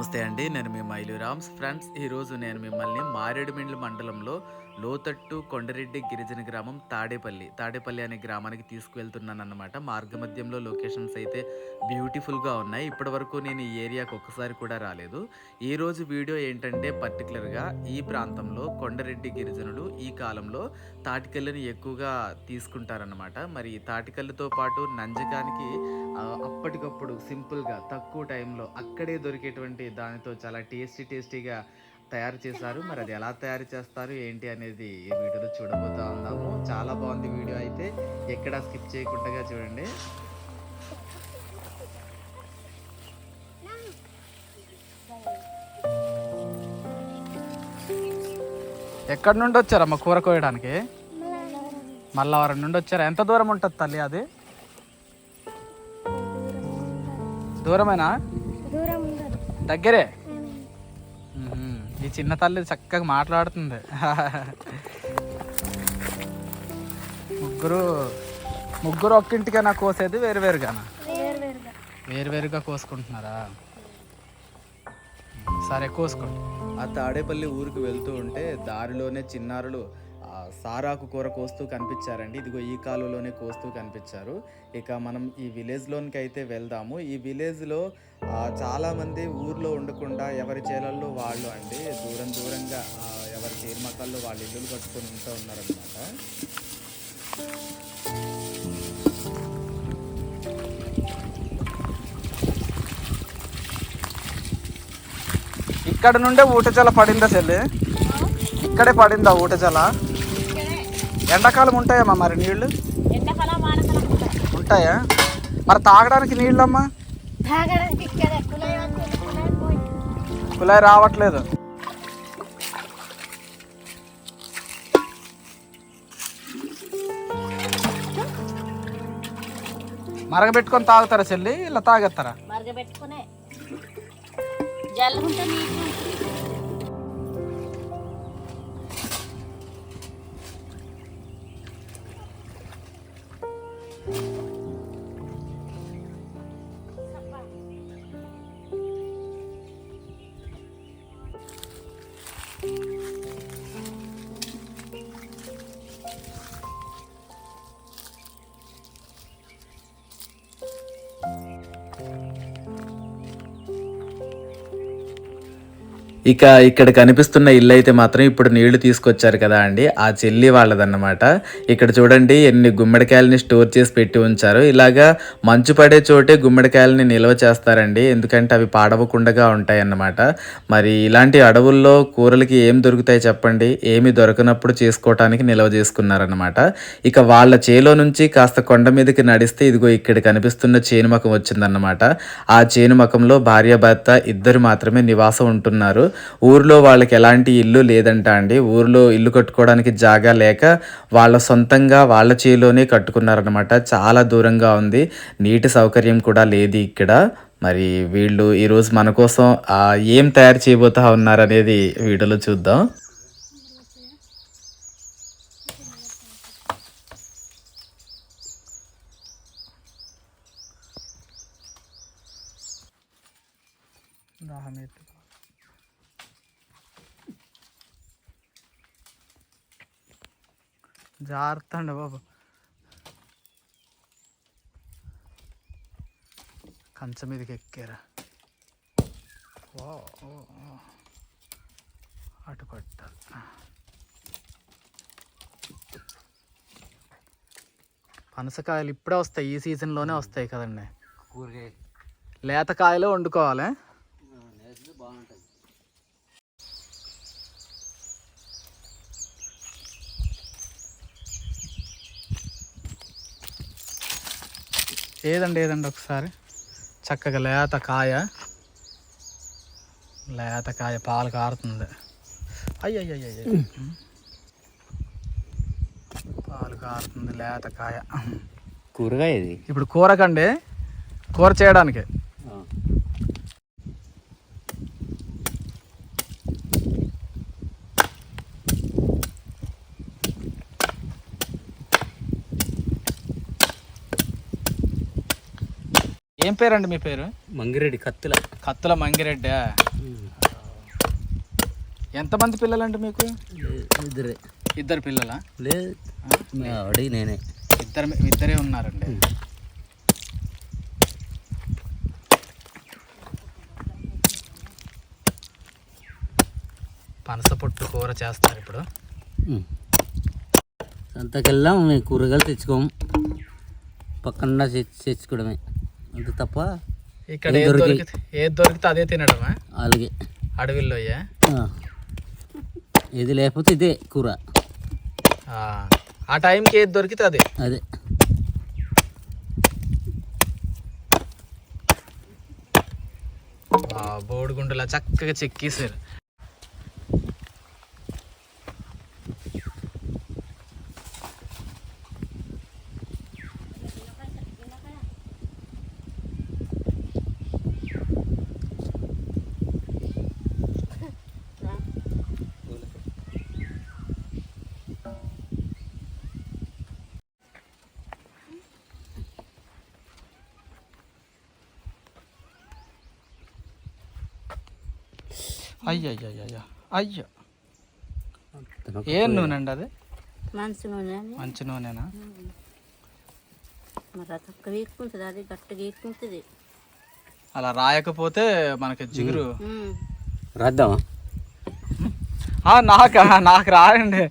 నమస్తే అండి నేను మీ మైలురామ్స్. ఫ్రెండ్స్ ఈరోజు నేను మిమ్మల్ని మారేడుమిండ్ల మండలంలో లోతట్టు కొండరెడ్డి గిరిజన గ్రామం తాడేపల్లి తాడేపల్లి అనే గ్రామానికి తీసుకువెళ్తున్నాను అన్నమాట మార్గమధ్యంలో లొకేషన్స్ అయితే బ్యూటిఫుల్గా ఉన్నాయి. ఇప్పటి వరకు నేను ఈ ఏరియాకు ఒక్కసారి కూడా రాలేదు. ఈ రోజు వీడియో ఏంటంటే పర్టికులర్గా ఈ ప్రాంతంలో కొండరెడ్డి గిరిజనులు ఈ కాలంలో తాటికల్లుని ఎక్కువగా తీసుకుంటారనమాట మరి ఈ తాటికల్లుతో పాటు నంజకానికి అప్పటికప్పుడు సింపుల్గా తక్కువ టైంలో అక్కడే దొరికేటువంటి దానితో చాలా టేస్టీ టేస్టీగా తయారు చేశారు. మరి అది ఎలా తయారు చేస్తారు? ఏంటి అనేది ఈ వీడియోలో చూడబోతా ఉన్నాము. చాలా బాగుంది వీడియో అయితే. ఎక్కడ స్కిప్ చేయకుండా చూడండి. ఎక్కడి నుండి వచ్చారమ్మ కూర కోయడానికి? మల్లవరం నుండి వచ్చారా ఎంత దూరం ఉంటుంది తల్లి అది? దూరమేనా? దూరం ఉండదు. దగ్గరే. ఈ చిన్న తల్లి చక్కగా మాట్లాడుతుంది. ముగ్గురు ముగ్గురు ఒక్కింటికైనా కోసేది వేరు వేరుగానా? వేరువేరుగా కోసుకుంటున్నారా? సరే కోసుకోండి. ఆ తాడేపల్లి ఊరికి వెళ్తూ ఉంటే దారిలోనే చిన్నారులు సారాకు కూర కోస్తూ కనిపించారండి. ఇదిగో ఈ కాలువలోనే కోస్తూ కనిపించారు. ఇక మనం ఈ విలేజ్లోనికి అయితే వెళ్దాము. ఈ విలేజ్లో చాలామంది ఊర్లో ఉండకుండా ఎవరి చేలల్లో వాళ్ళు అండి దూరం దూరంగా ఎవరి చేరుమకాల్లో వాళ్ళు ఇల్లులు కట్టుకొని ఉంటూ ఉన్నారనమాట ఇక్కడ నుండే ఊటజల పడిందా చెల్లి? ఇక్కడే పడిందా ఊటజల? ఎండాకాలం ఉంటాయమ్మా మరి వానకాలం ఉంటాయి. మరి తాగడానికి నీళ్ళమ్మా? కులాయి రావట్లేదు. మరగబెట్టుకొని తాగుతారా చెల్లి? ఇలా తాగేస్తారా? మరగబెట్టుకునే. జల్లుకుంటే నీళ్ళు. ఇక ఇక్కడ కనిపిస్తున్న ఇల్లు అయితే మాత్రం ఇప్పుడు నీళ్ళు తీసుకొచ్చారు కదా అండి. ఆ చెల్లి వాళ్ళదన్నమాట. ఇక్కడ చూడండి ఎన్ని గుమ్మడికాయలని స్టోర్ చేసి పెట్టి ఉంచారు. ఇలాగా మంచు పడే చోటే గుమ్మడికాయలని నిల్వ చేస్తారండి. ఎందుకంటే అవి పాడవకుండా ఉంటాయి అన్నమాట మరి ఇలాంటి అడవుల్లో కూరలకి ఏం దొరుకుతాయి చెప్పండి? ఏమి దొరకనప్పుడు చేసుకోవటానికి నిల్వ చేసుకున్నారన్నమాట. ఇక వాళ్ళ చేలో నుంచి కాస్త కొండ మీదకి నడిస్తే ఇదిగో ఇక్కడ కనిపిస్తున్న చేనుమకం వచ్చిందన్నమాట. ఆ చేనుమకంలో భార్యాభర్త ఇద్దరు మాత్రమే నివాసం ఉంటున్నారు. ఊర్లో వాళ్ళకి ఎలాంటి ఇల్లు లేదంట అండి. ఊర్లో ఇల్లు కట్టుకోవడానికి జాగా లేక వాళ్ళ సొంతంగా వాళ్ళ చేలోనే కట్టుకున్నారనమాట చాలా దూరంగా ఉంది. నీటి సౌకర్యం కూడా లేదు ఇక్కడ. మరి వీళ్ళు ఈరోజు మన కోసం ఏం తయారు చేయబోతా ఉన్నారనేది వీడియోలో చూద్దాం. జాగ్రత్త అండి బాబు. కంచం మీదకి ఎక్కారా. అటు పట్టాలి. పనసకాయలు ఇప్పుడే వస్తాయి ఈ సీజన్లోనే వస్తాయి కదండి. లేత కాయలు వండుకోవాలి ఏదండి ఏదండి ఒకసారి? చక్కగా లేత కాయ. లేత కాయ పాలు కారుతుంది. అయ్యయ్య పాలు కారుతుంది లేత కాయ కూరగాయ ఇది ఇప్పుడు కూరకండి కూర చేయడానికి ఏం పేరండి మీ పేరు? మంగిరెడ్డి కత్తుల. కత్తుల మంగిరెడ్డి? ఎంతమంది పిల్లలండి మీకు? ఇద్దరే. ఇద్దరు పిల్లలా? లేదు. ఆవిడ నేనే. ఇద్దరు ఇద్దరే ఉన్నారండి. పనస పొట్టు కూర చేస్తారు ఇప్పుడు. సంతకెళ్ళాం మేము కూరగాయలు తెచ్చుకోము. పక్కన తెచ్చి తెచ్చుకోవడమే. అంత తప్ప ఇక్కడ ఏం ఏది దొరికి- దొరికితే ఏది దొరికితే అదే తినడమా? అలాగే. అడవిలో. ఏది లేకపోతే ఇదే కూర. ఆ, ఆ టైంకి ఏది దొరికితే అదే. అదే. బోడిగుండులా చక్కగా చెక్కేసారు అయ్యయ్యయ్యా అయ్యో ఏ నూనె అండి అది? మనసు నూనె మంచి నూనెనా? మరి అది ఒక్క వీక్కుంటుంది అది గట్టిగా వీక్కుంటుంది అలా రాయకపోతే మనకి జిగురు. రాద్దామా? ఆ, నాకా నాకు రాయండి.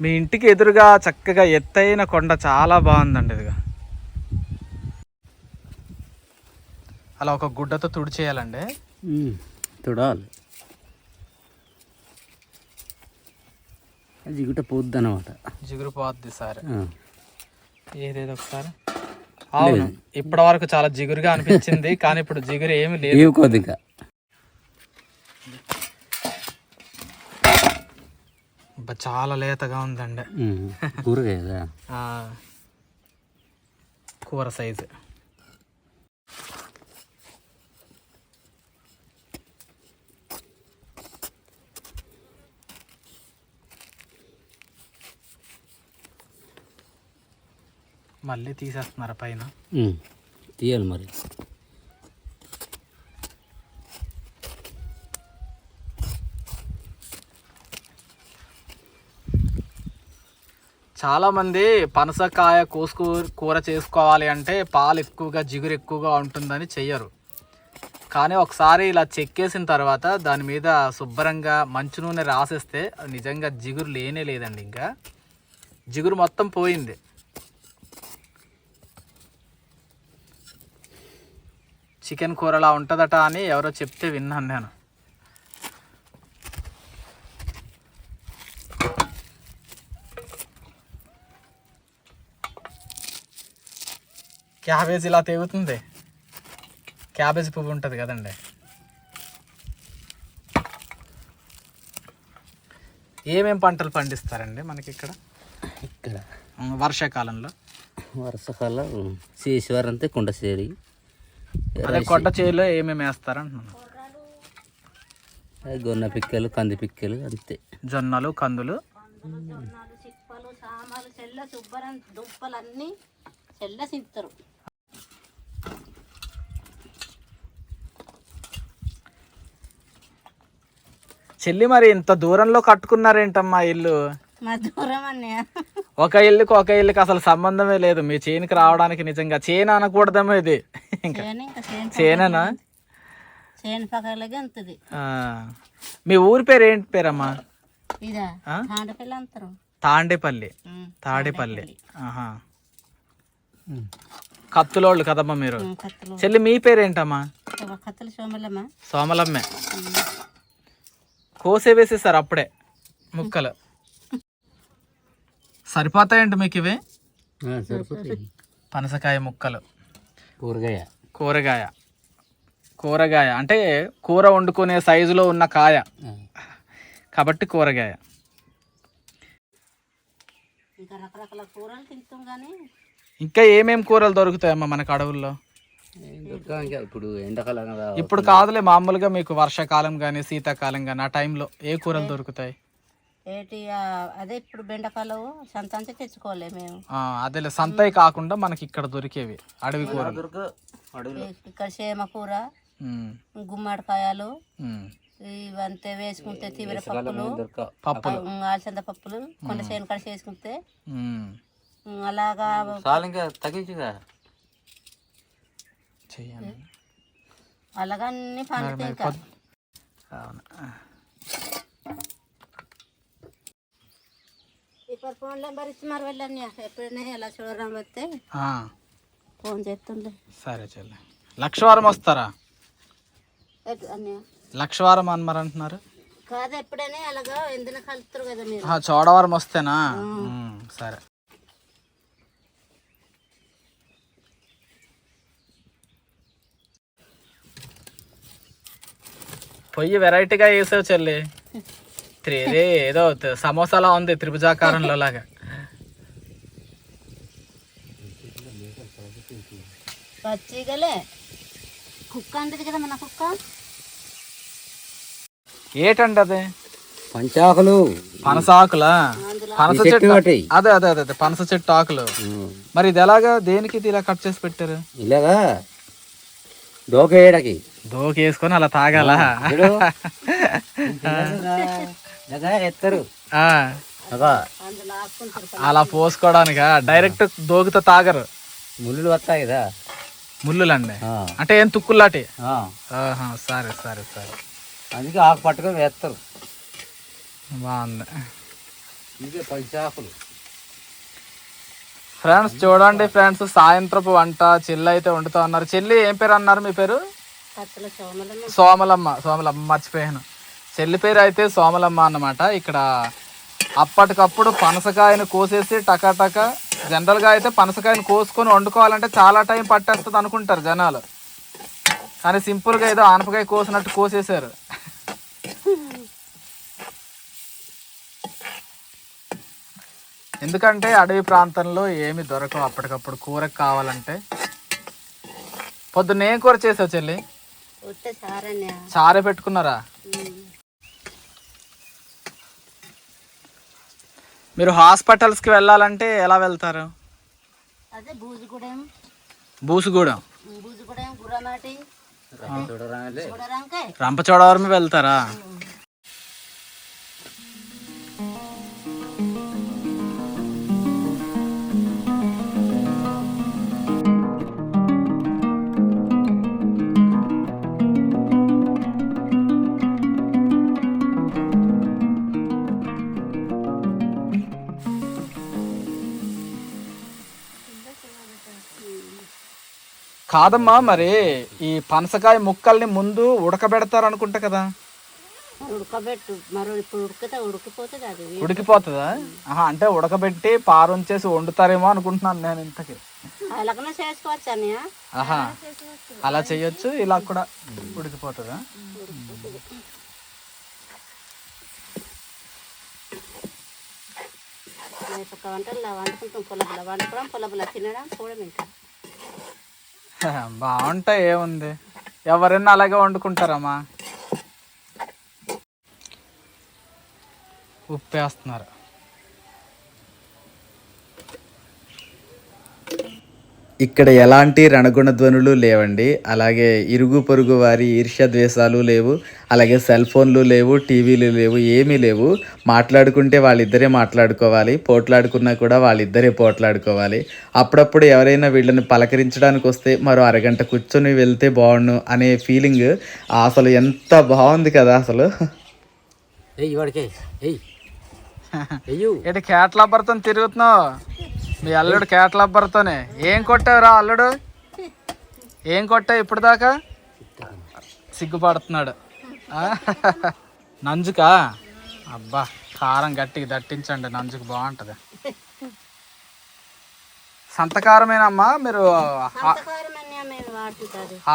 మీ ఇంటికి ఎదురుగా చక్కగా ఎత్తైన కొండ చాలా బాగుందండి ఇదిగా. అలా ఒక గుడ్డతో తుడిచేయాలండి. చూడాలి జిగుట పోద్ది అనమాట జిగురు పోద్ది సార్. ఏదేదో ఒకసారి. అవును. ఇప్పటి వరకు చాలా జిగురుగా అనిపించింది కానీ ఇప్పుడు జిగురు ఏమీ లేదు. కొద్దిగా చాలా లేతగా ఉందండి. కూరగాయ కూర సైజు. మళ్ళీ తీసేస్తున్నారు పైన. తీయాలి మరి. చాలా మంది పనసకాయ కోసుకు కూర చేసుకోవాలి అంటే పాలు ఎక్కువగా జిగురు ఎక్కువగా ఉంటుందని చెయ్యరు. కానీ ఒకసారి ఇలా చెక్కేసిన తర్వాత దాని మీద శుభ్రంగా మంచు నూనె రాసేస్తే నిజంగా జిగురు లేనే లేదండి ఇంకా. జిగురు మొత్తం పోయింది. చికెన్ కూరలా ఉంటుందట అని ఎవరో చెప్తే విన్నాను నేను. క్యాబేజ్ ఇలా తెగుతుంది. క్యాబేజ్ పువ్వు ఉంటుంది కదండి. ఏమేం పంటలు పండిస్తారండి మనకి ఇక్కడ? ఇక్కడ. వర్షాకాలంలో. వర్షకాలం చేసేవారు అంతే కొండ చేరి అదే కొట్ట చేలో ఏమేమి వేస్తారంటున్నాను. గొన్న పిక్కలు కంది పిక్కలు అంతే. జొన్నలు కందులు. జొన్నలు చిప్పలు సామాలు చెల్ల శుభ్రం దుంపలు అన్నీ చెల్ల సింపుతారు చెల్లి మరి ఇంత దూరంలో కట్టుకున్నారేంటమ్మా ఇల్లు? ఒక ఇల్లుకి ఒక ఇల్లుకి అసలు సంబంధమే లేదు. మీ చేనుకి రావడానికి నిజంగా చేను అనకూడదేమో ఇది. ఇంకా చేను ఇంకా చేను చేనేనా. మీ ఊరి పేరు ఏంటి పేరమ్మా? తాండపల్లి తాండేపల్లి. ఆహా. కత్తులోళ్ళు కదమ్మా మీరు? చెల్లి మీ పేరేంటమ్మా? ఒక కత్తులు సోమలమ్మ. సోమలమ్మే. కోసే వేసేసారు అప్పుడే ముక్కలు. సరిపోతాయండి మీకు ఇవి? ఆ, సరిపోతాయి. పనసకాయ ముక్కలు. కూరగాయ. కూరగాయ. కూరగాయ. అంటే కూర వండుకునే సైజులో ఉన్న కాయ. కాబట్టి కూరగాయ. ఇంకా రకరకాల కూరలు తింటాం కానీ ఇంకా ఏమేం కూరలు దొరుకుతాయమ్మా మనకు అడవుల్లో? ఇప్పుడు ఎండాకాలం కదా ఇప్పుడు కాదులే మామూలుగా మీకు వర్షాకాలం కానీ శీతాకాలం కానీ ఆ టైంలో ఏ కూరలు దొరుకుతాయి? ఏటి ఆ, అదే ఇప్పుడు బెండకాయలు సంతాంచి తెచ్చుకోలే మేము. ఆ, అదేలే సంతయి కాకుండా మనకి ఇక్కడ దొరికేవి అడవి కూర ఇక్కడ చేమ కూర గుమ్మడికాయలు. ఇవంతే వేసుకుంటే తీవ్ర పప్పులు పప్పులు. ఆల్చంద పప్పులు కొండ చేను ఉమ్, ఉమ్, అలాగా అన్ని పండుతాయి ఇంకా. ఇప్పుడు ఫోన్ నెంబర్ ఇచ్చి మరి వెళ్ళండి. ఎప్పుడైనా ఎలా చూడడం వస్తే ఫోన్ చేస్తుండే సరే చెల్లి. లక్షవారం వస్తారా? లక్షవారం అని మరి అంటున్నారు? కాదు ఎప్పుడైనా అలాగా ఎందుకు కలుపుతారు కదా మీరు. చోడవారం వస్తేనా? సరే. పొయ్యి వెరైటీగా వేసావు చెల్లి. ఇది ఏదో త- సమోసాలా ఉంది త్రిభుజాకారంలో లాగా. పచ్చిగలే. కుక్క అంటది కదా మన కుక్క? ఏటండి అది పంచాకులు పనస ఈ చెట్టు. అదే అదే అదే అదే పనస చెట్టు ఆకులు. మరి ఇది ఎలాగా? దేనికి ఇది ఇలా కట్ చేసి పెట్టారు? ఇలాగా దోకేయడానికి దోకేసుకొని అలా తాగాల? ఎత్తారు. అలా పోసుకోవడానికా? డైరెక్ట్ దోకితో తాగరు. ముళ్ళు వస్తాయి కదా. ముళ్ళులండి. అంటే ఏం తుక్కులాటి సరే సరే సరే. అందుకే ఆకు పట్టుకొని వేస్తారు. బాగుంది. ఇదే పంచాకులు ఫ్రెండ్స్ చూడండి ఫ్రెండ్స్ సాయంత్రపు వంట చెల్లి అయితే వండుతా ఉన్నారు. చెల్లి ఏం పేరు అన్నారు మీ పేరు? సోమలమ్మ సోమలమ్మ మర్చిపోయాను. చెల్లి పేరు అయితే సోమలమ్మ అన్నమాట. ఇక్కడ అప్పటికప్పుడు పనసకాయను కోసేసి టకాటక జనరల్గా అయితే పనసకాయను కోసుకొని వండుకోవాలంటే చాలా టైం పట్టేస్తుంది అనుకుంటారు జనాలు. కానీ సింపుల్గా ఏదో ఆనపకాయ కోసినట్టు కోసేసారు ఎందుకంటే అడవి ప్రాంతంలో ఏమి దొరకవు అప్పటికప్పుడు కూరకు కావాలంటే. పొద్దున్న ఏం కూర చేసావు చెల్లి? చారే పెట్టుకున్నారా? మీరు హాస్పిటల్స్కి వెళ్ళాలంటే ఎలా వెళ్తారు? అదే బూజుగూడెం. బూసుగూడెం బూజుగూడెం గుర్రమాటి రంపచోడవరం వెళ్తారా? కాదమ్మా మరి ఈ పనసకాయ ముక్కల్ని ముందు ఉడకబెడతారు అనుకుంటా కదా. ఉడకబెట్టు మరి ఇప్పుడు ఉడికితే ఉడికిపోతుంది అది ఉడికిపోతుందా? ఆహా, అంటే ఉడకబెట్టి పారుంచేసి వండుతారేమో అనుకుంటున్నాను నేను ఇంతకి. అలాగనే చేసుకోవచ్చు అన్నయ్య. ఆహా అలా చేయొచ్చు ఇలా కూడా ఉడికిపోతుందా? వంటలు వండుకుంటాం పొలబుల వండుకోవడం పొలబుల తినడం కూడా ఇంకా బాగుంటాయి ఏముంది. ఎవరైనా అలాగే వండుకుంటారమ్మా. ఉప్పేస్తున్నారు. ఇక్కడ ఎలాంటి రణగుణ ధ్వనులు లేవండి. అలాగే ఇరుగు పొరుగు వారి ఈర్ష్య ద్వేషాలు లేవు. అలాగే సెల్ ఫోన్లు లేవు టీవీలు లేవు ఏమీ లేవు. మాట్లాడుకుంటే వాళ్ళిద్దరే మాట్లాడుకోవాలి. పోట్లాడుకున్నా కూడా వాళ్ళిద్దరే పోట్లాడుకోవాలి. అప్పుడప్పుడు ఎవరైనా వీళ్ళని పలకరించడానికి వస్తే మరో అరగంట కూర్చొని వెళ్తే బాగుండు అనే ఫీలింగ్ అసలు ఎంత బాగుంది కదా అసలు. ఏంటి కేటలబ్బర్తో తిరుగుతున్నావు? మీ అల్లుడు కేటలబ్బర్తోనే ఏం కొట్టావురా అల్లుడు? ఏం కొట్టావు ఇప్పుడు దాకా సిగ్గుపడుతున్నాడు? నంజుకా? అబ్బా కారం గట్టిగా దట్టించండి నంజుకు బాగుంటుంది. సంతకారమేనమ్మా మీరు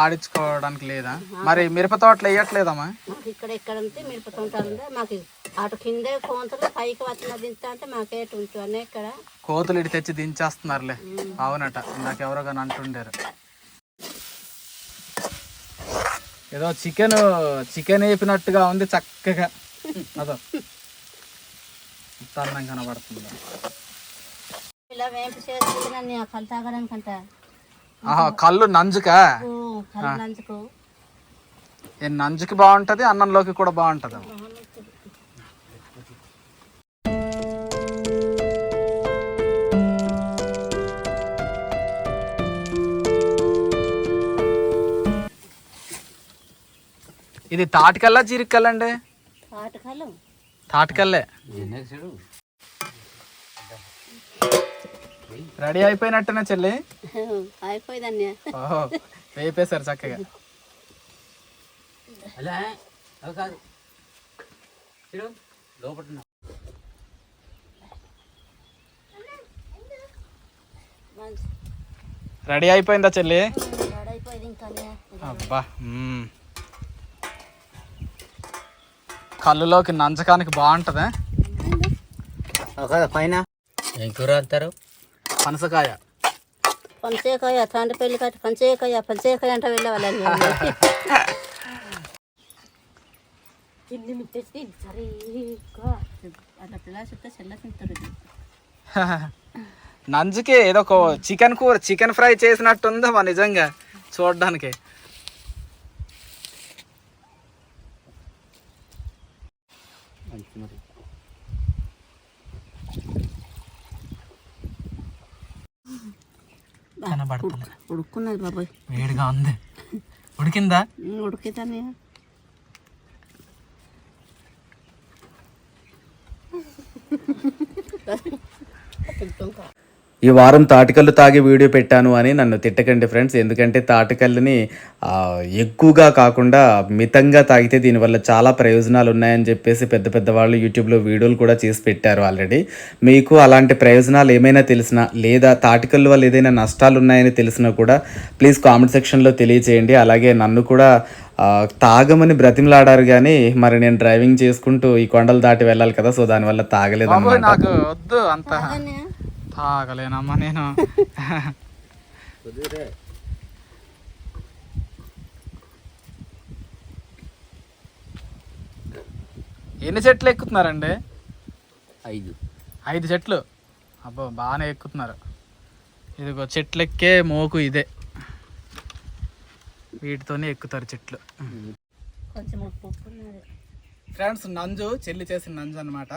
ఆడించుకోవడానికి లేదా? మరి మిరప తోటలు వేయట్లేదమ్మా? ఇక్కడ ఎక్కడ ఉంటే మిరప తోటలు మాకు అటు కిందే కోంతలు పైకి వచ్చిన దించుతా అంటే మాకేటు ఉంటుంది అన్నీ ఇక్కడ. కోతులు ఇటు తెచ్చి దించేస్తున్నారులే. అవునట ఇందాక ఎవరో కానీ అంటుండారు. ఏదో చికెన్ చికెన్ వేపినట్టుగా ఉంది చక్కగా. అదో. అందం కనబడుతుందో? ఇలా వేంపు చేసుకుంటున్నాను ఆ కళ్ళు తాగడానికంట ఆహా కళ్ళు నంజుకా? కళ్ళు నంజుకి. బాగుంటది అన్నంలోకి కూడా బాగుంటది ఇది తాటికల్లా జీరికల్లండి ఆటకాలం తాటికల్లే. రెడీ అయిపోయినట్టేనా చెల్లి? వేపేశారు చక్కగా. అలా అవి కాదు. చూడు లోపల ఉన్న. మంచి రెడీ అయిపోయిందా చెల్లి? అయిపోయింది ఇంకా అబ్బా. కళ్ళులోకి నంచకానికి బాగుంటుందా. పైన? ఏం కూర అంటారు? పనసకాయ. పంచేకాయ తండ్రి పెళ్ళి కట్టి పంచేకాయ పంచేకాయ అంటే వెళ్ళవాళ్ళని ఇల్లు మిట్టేసి సరిగ్గా అట్లా పిల్లలు చెప్తే చెల్ల తింటారు. నంజుకి ఏదో ఒక చికెన్ కూర చికెన్ ఫ్రై చేసినట్టుందా మా నిజంగా చూడడానికి. మంచి మరి. కనబడుతుంది ఉడుకున్నది బాబాయ్. వేడిగా ఉంది. ఉడికిందా? ఉడికితానే. ఈ వారం తాటికల్లు తాగి వీడియో పెట్టాను అని నన్ను తిట్టకండి ఫ్రెండ్స్. ఎందుకంటే తాటికల్లుని ఎక్కువగా కాకుండా మితంగా తాగితే దీనివల్ల చాలా ప్రయోజనాలు ఉన్నాయని చెప్పేసి పెద్ద పెద్ద వాళ్ళు యూట్యూబ్లో వీడియోలు కూడా చేసి పెట్టారు ఆల్రెడీ. మీకు అలాంటి ప్రయోజనాలు ఏమైనా తెలిసినా లేదా తాటికల్లు వల్ల ఏదైనా నష్టాలు ఉన్నాయని తెలిసినా కూడా ప్లీజ్ కామెంట్ సెక్షన్లో తెలియచేయండి. అలాగే నన్ను కూడా తాగమని బ్రతిమలాడారు కానీ మరి నేను డ్రైవింగ్ చేసుకుంటూ ఈ కొండలు దాటి వెళ్ళాలి కదా సో దానివల్ల తాగలేదు నాకు వద్దు అంత. తాగలేనమ్మా నేను. కుదిరే ఎన్ని చెట్లు ఎక్కుతున్నారండి? ఐదు. ఐదు చెట్లు అబ్బో బాగానే ఎక్కుతున్నారు. ఇదిగో చెట్లు ఎక్కే మోకు ఇదే. వీటితోనే ఎక్కుతారు చెట్లు. కొంచెం ఉప్పు ఉప్పు ఉన్నది. ఫ్రెండ్స్ నంజు చెల్లి చేసిన నంజు అనమాట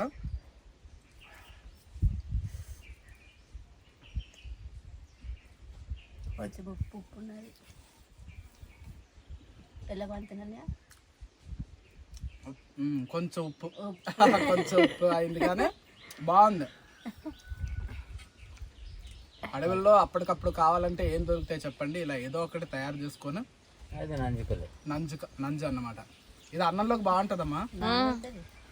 కొంచెం ఉప్పు ఉప్పు ఉన్నది. ఎలా పంపినన్నయ్య కొంచెం ఉప్పు. కొంచెం ఉప్పు అయింది కానీ బాగుంది. అడవుల్లో అప్పటికప్పుడు కావాలంటే ఏం దొరుకుతాయి చెప్పండి. ఇలా ఏదో ఒకటి తయారు చేసుకొని అది నంజుకోలే. నంజు నంజు అన్నమాట. ఇది అన్నంలోకి బాగుంటుందమ్మా.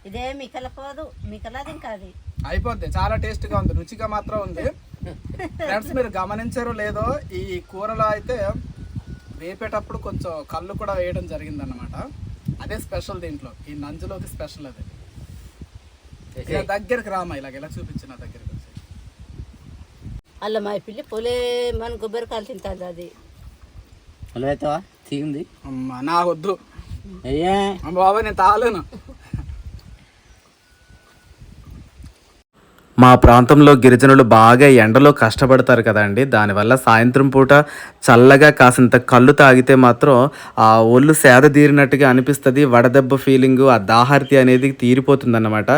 ఇదే మికలపోదు మికలది ఇంకా అది అయిపోద్ది. చాలా టేస్ట్గా ఉంది. రుచిగా మాత్రం ఉంది. ఫ్రెండ్స్ మీరు గమనించారో లేదో ఈ కూరలో అయితే వేపేటప్పుడు కొంచెం కళ్ళు కూడా వేయడం జరిగింది అనమాట అదే స్పెషల్ దీంట్లో. ఈ నంజులోకి స్పెషల్ అది. ఇలా దగ్గరికి రామా ఇలాగ ఇలా చూపించిన దగ్గరికి వచ్చి. అల్ల మా పిల్లి పొలే మన కొబ్బరికాయలు తింటుంది అది. అలా అవుతావా తీగింది. అమ్మా నా వద్దు. అయ్యే. అమ్మ బాబాయ్ నేను తాగలేను. మా ప్రాంతంలో గిరిజనులు బాగా ఎండలో కష్టపడతారు కదండి. దానివల్ల సాయంత్రం పూట చల్లగా కాసింత కళ్ళు తాగితే మాత్రం ఆ ఒళ్ళు సేద తీరినట్టుగా అనిపిస్తుంది. వడదెబ్బ ఫీలింగు ఆ దాహార్తి అనేది తీరిపోతుందన్నమాట.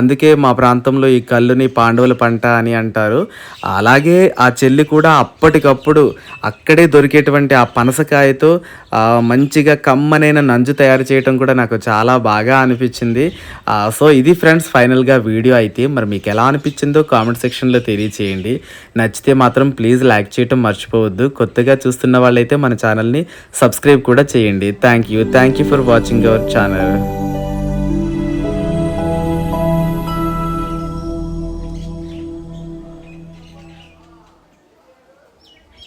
అందుకే మా ప్రాంతంలో ఈ కళ్ళుని పాండవుల పంట అని అంటారు. అలాగే ఆ చెల్లి కూడా అప్పటికప్పుడు అక్కడే దొరికేటువంటి ఆ పనసకాయతో మంచిగా కమ్మనైన నంజు తయారు చేయటం కూడా నాకు చాలా బాగా అనిపించింది. సో ఇది ఫ్రెండ్స్ ఫైనల్గా వీడియో అయితే. మరి మీకు ఎలా అనిపించిందో కామెంట్ సెక్షన్లో తెలియచేయండి. నచ్చితే మాత్రం ప్లీజ్ లైక్ చేయటం మర్చిపోవద్దు. కొత్తగా చూస్తున్న వాళ్ళైతే మన ఛానల్ని సబ్స్క్రైబ్ కూడా చేయండి. Thank you. Thank you for watching our channel.